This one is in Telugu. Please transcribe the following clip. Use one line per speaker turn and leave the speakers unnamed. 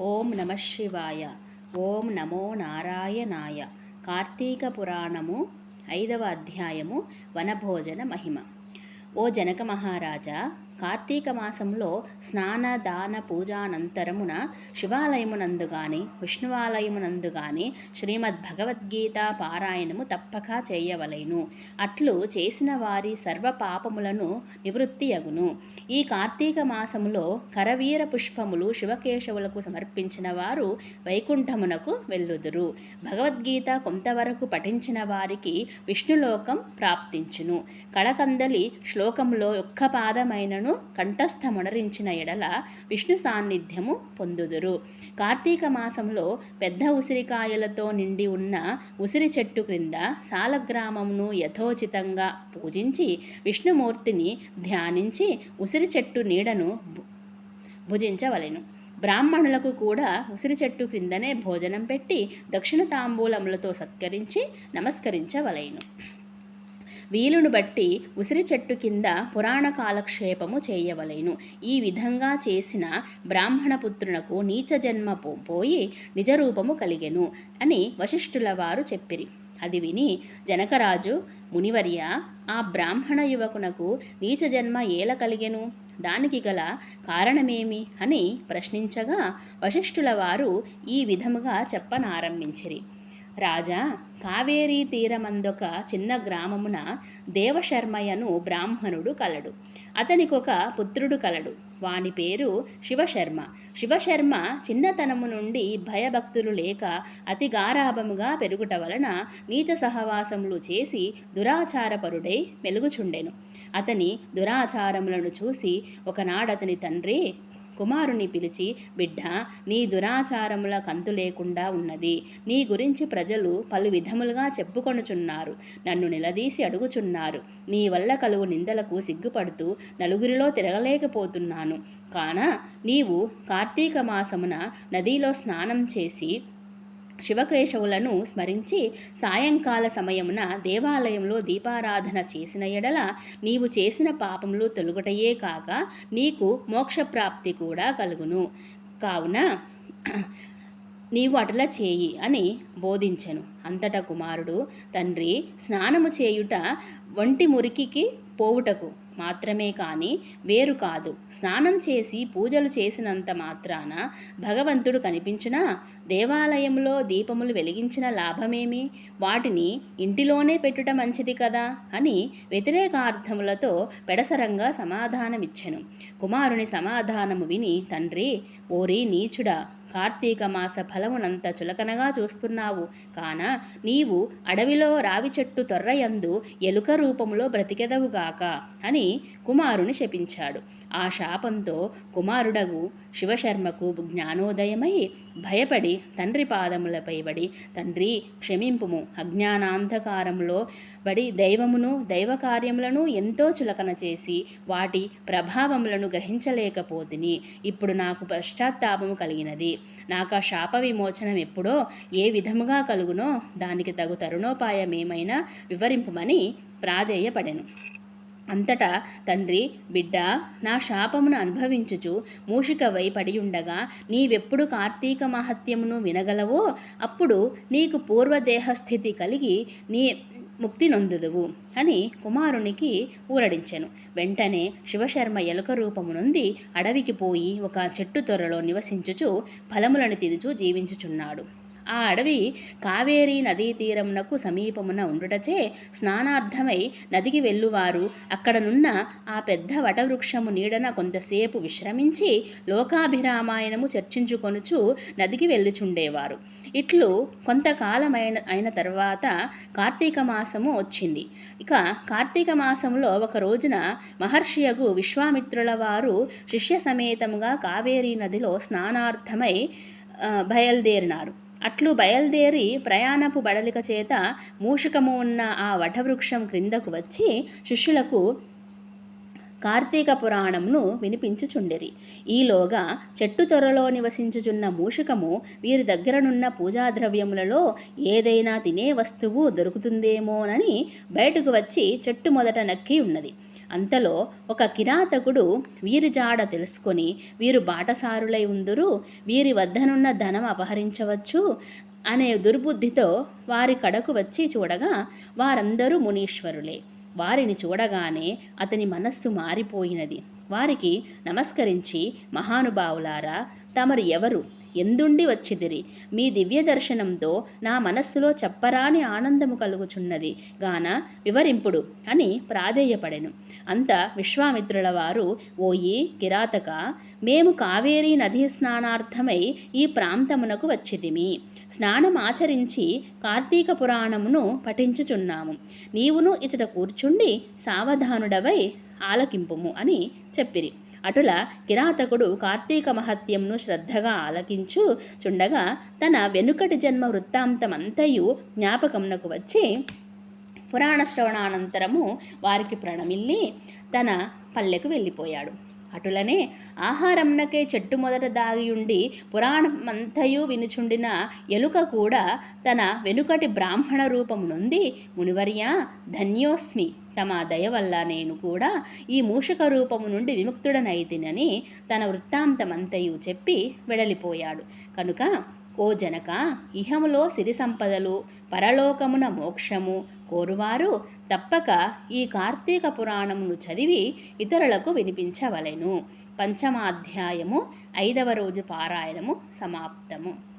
ఓం నమ శివాయ. ఓం నమో నారాయణాయ. కార్తీక పురాణము ఐదవ అధ్యాయము వనభోజన మహిమ. ఓ జనక మహారాజా కార్తీక మాసంలో స్నాన దాన పూజానంతరమున శివాలయమునందు గాని విష్ణువాలయమునందు గాని శ్రీమద్ భగవద్గీత పారాయణము తప్పక చేయవలెను. అట్లు చేసిన వారి సర్వ పాపములను నివృత్తి అగును ఈ కార్తీక మాసములో కరవీర పుష్పములు శివకేశవులకు సమర్పించిన వారు వైకుంఠమునకు వెళ్ళుదురు. భగవద్గీత కొంతవరకు పఠించిన వారికి విష్ణులోకం ప్రాప్తించును. కడకందలి శ్లోకములో ఒక్క పాదమైనను కంఠస్థమునరించిన ఎడల విష్ణు సాన్నిధ్యము పొందుదురు. కార్తీక మాసంలో పెద్ద ఉసిరికాయలతో నిండి ఉన్న ఉసిరి చెట్టు క్రింద సాలగ్రామమును యథోచితంగా పూజించి విష్ణుమూర్తిని ధ్యానించి ఉసిరి చెట్టు నీడను భు- భుజించవలెను. బ్రాహ్మణులకు కూడా ఉసిరి చెట్టు క్రిందనే భోజనం పెట్టి దక్షిణ తాంబూలములతో సత్కరించి నమస్కరించవలెను. వీలును బట్టి ఉసిరి చెట్టు కింద పురాణ కాలక్షేపము చేయవలెను. ఈ విధంగా చేసిన బ్రాహ్మణపుత్రునకు నీచ జన్మ పో- పోయి నిజరూపము కలిగెను అని వశిష్ఠుల వారు చెప్పిరి. అది విని జనకరాజు మునివర్య ఆ బ్రాహ్మణ యువకునకు నీచ జన్మ ఏల కలిగెను? దానికి గల కారణమేమి? అని ప్రశ్నించగా వశిష్ఠుల వారు ఈ విధముగా చెప్పనారంభించిరి. రాజా కావేరీ తీరమందొక చిన్న గ్రామమున దేవశర్మయ్యను బ్రాహ్మణుడు కలడు. అతనికొక పుత్రుడు కలడు. వాని పేరు శివశర్మ. శివశర్మ చిన్నతనము నుండి భయభక్తులు లేక అతి గారాభముగా పెరుగుట వలన నీచ సహవాసములు చేసి దురాచారపరుడై మెలుగుచుండెను. అతని దురాచారములను చూసి ఒకనాడతని తండ్రి కుమారుని పిలిచి బిడ్డ నీ దురాచారముల కంతు లేకుండా ఉన్నది. నీ గురించి ప్రజలు పలు విధములుగా చెప్పుకొనుచున్నారు. నన్ను నిలదీసి అడుగుచున్నారు. నీ వల్ల కలుగు నిందలకు సిగ్గుపడుతూ నలుగురిలో తిరగలేకపోతున్నాను. కాన నీవు కార్తీక మాసమున నదిలో స్నానం చేసి శివకేశవులను స్మరించి సాయంకాల సమయమున దేవాలయంలో దీపారాధన చేసిన ఎడల నీవు చేసిన పాపములు తొలుగుటయే కాక నీకు మోక్షప్రాప్తి కూడా కలుగును. కావున నీవు అటలా చేయి అని బోధించెను. అంతటా కుమారుడు తండ్రి స్నానము చేయుట వంటి మురికికి పోవుటకు మాత్రమే కాని వేరు కాదు. స్నానం చేసి పూజలు చేసినంత మాత్రాన భగవంతుడు కనిపించినా? దేవాలయంలో దీపములు వెలిగించిన లాభమేమి? వాటిని ఇంటిలోనే పెట్టుట మంచిది కదా? అని వ్యతిరేకార్థములతో పెడసరంగా సమాధానమిచ్చెను. కుమారుని సమాధానము విని తండ్రి ఓరి నీచుడా కార్తీక మాస ఫలమునంత చులకనగా చూస్తున్నావు. కాన నీవు అడవిలో రావి చెట్టు తొర్రయందు ఎలుక రూపములో బ్రతికెదవుగాక అని కుమారుని శపించాడు. ఆ శాపంతో కుమారుడగు శివశర్మకు జ్ఞానోదయమై భయపడి తండ్రి పాదములపై పడి తండ్రి క్షమింపుము. అజ్ఞానాంధకారములో బడి దైవమును దైవ కార్యములను ఎంతో చులకన చేసి వాటి ప్రభావములను గ్రహించలేకపోతిని. ఇప్పుడు నాకు పశ్చాత్తాపము కలిగినది. నాకు ఆ శాప విమోచనం ఎప్పుడో ఏ విధముగా కలుగునో దానికి తగు తరుణోపాయం ఏమైనా వివరింపమని ప్రాధేయపడెను. అంతటా తండ్రి బిడ్డ నా శాపమును అనుభవించుచు మూషికవై పడి ఉండగా నీవెప్పుడు కార్తీక మహత్యమును వినగలవో అప్పుడు నీకు పూర్వదేహస్థితి కలిగి నీ ముక్తి నొందుదువు అని కుమారునికి ఊరడించెను. వెంటనే శివశర్మ ఎలుక రూపము నుండి అడవికి పోయి ఒక చెట్టు త్వరలో నివసించుచు ఫలములను తినుచు జీవించుచున్నాడు. ఆ అడవి కావేరీ నదీ తీరమునకు సమీపమున ఉండుటచే స్నానార్థమై నదికి వెళ్ళువారు. అక్కడనున్న ఆ పెద్ద వటవృక్షము నీడన కొంతసేపు విశ్రమించి లోకాభిరామాయణము చర్చించుకొనుచు నదికి వెళ్ళుచుండేవారు. ఇట్లు కొంతకాలమైన అయిన తర్వాత కార్తీక మాసము వచ్చింది. ఇక కార్తీక మాసంలో ఒక రోజున మహర్షియగు విశ్వామిత్రుల వారు శిష్య సమేతముగా కావేరీ నదిలో స్నానార్థమై బయలుదేరినారు. అట్లు బయలుదేరి ప్రయాణపు బడలిక చేత మూషికము ఉన్న ఆ వటవృక్షం క్రిందకు వచ్చి శిష్యులకు కార్తీక పురాణమును వినిపించుచుండిరి. ఈలోగా చెట్టు త్వరలో నివసించుచున్న మూషికము వీరి దగ్గరనున్న పూజాద్రవ్యములలో ఏదైనా తినే వస్తువు దొరుకుతుందేమోనని బయటకు వచ్చి చెట్టు మొదట నక్కి ఉన్నది. అంతలో ఒక కిరాతకుడు వీరి జాడ తెలుసుకొని వీరు బాటసారులై ఉందురు వీరి వద్దనున్న ధనం అపహరించవచ్చు అనే దుర్బుద్ధితో వారి కడకు వచ్చి చూడగా వారందరూ మునీశ్వరులే. వారిని చూడగానే అతని మనస్సు మారిపోయినది. వారికి నమస్కరించి మహానుభావులారా తమరు ఎవరు? ఎందుండి వచ్చిదిరి? మీ దివ్య దర్శనంతో నా మనస్సులో చెప్పరాని ఆనందము కలుగుచున్నది. గాన వివరింపుడు అని ప్రాధేయపడెను. అంత విశ్వామిత్రుల వారు ఓయి కిరాతక మేము కావేరీ నదీ స్నానార్థమై ఈ ప్రాంతమునకు వచ్చితిమి స్నానమాచరించి కార్తీక పురాణమును పఠించుచున్నాము. నీవును ఇచట కూర్చుండి సావధానుడవై ఆలకింపుము అని చెప్పిరి. అటుల కిరాతకుడు కార్తీక మహత్యంను శ్రద్ధగా ఆలకించు చుండగా తన వెనుకటి జన్మ వృత్తాంతమంతయు జ్ఞాపకమునకు వచ్చి పురాణ శ్రవణానంతరము వారికి ప్రణమిల్లి తన పల్లెకు వెళ్ళిపోయాడు. అటులనే ఆహారంనకే చెట్టు మొదట దాగియుండి పురాణమంతయు వినుచుండిన ఎలుక కూడా తన వెనుకటి బ్రాహ్మణ రూపమునుంది మునివర్య ధన్యోస్మి తమ దయ వల్ల నేను కూడా ఈ మూషక రూపము నుండి విముక్తుడనైతినని తన వృత్తాంతమంతయు చెప్పి వెడలిపోయాడు. కనుక ఓ జనక ఇహములో సిరి సంపదలు పరలోకమున మోక్షము కోరువారు తప్పక ఈ కార్తీక పురాణమును చదివి ఇతరులకు వినిపించవలెను. పంచమాధ్యాయము ఐదవ రోజు పారాయణము సమాప్తము.